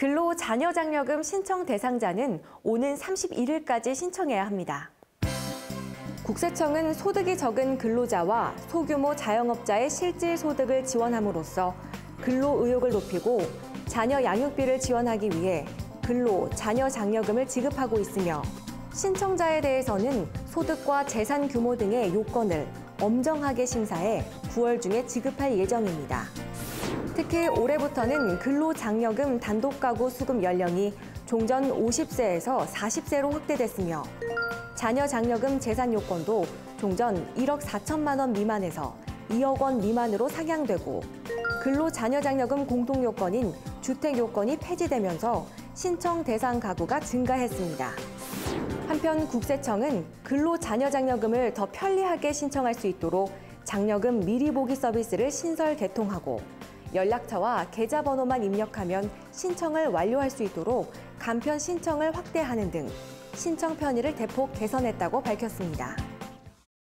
근로 자녀장려금 신청 대상자는 오는 31일까지 신청해야 합니다. 국세청은 소득이 적은 근로자와 소규모 자영업자의 실질 소득을 지원함으로써 근로 의욕을 높이고 자녀 양육비를 지원하기 위해 근로 자녀 장려금을 지급하고 있으며 신청자에 대해서는 소득과 재산 규모 등의 요건을 엄정하게 심사해 9월 중에 지급할 예정입니다. 특히 올해부터는 근로장려금 단독가구 수급 연령이 종전 50세에서 40세로 확대됐으며 자녀 장려금 재산 요건도 종전 1억 4천만 원 미만에서 2억 원 미만으로 상향되고 근로 자녀 장려금 공통 요건인 주택 요건이 폐지되면서 신청 대상 가구가 증가했습니다. 한편 국세청은 근로 자녀 장려금을 더 편리하게 신청할 수 있도록 장려금 미리 보기 서비스를 신설 개통하고 연락처와 계좌번호만 입력하면 신청을 완료할 수 있도록 간편 신청을 확대하는 등 신청 편의를 대폭 개선했다고 밝혔습니다.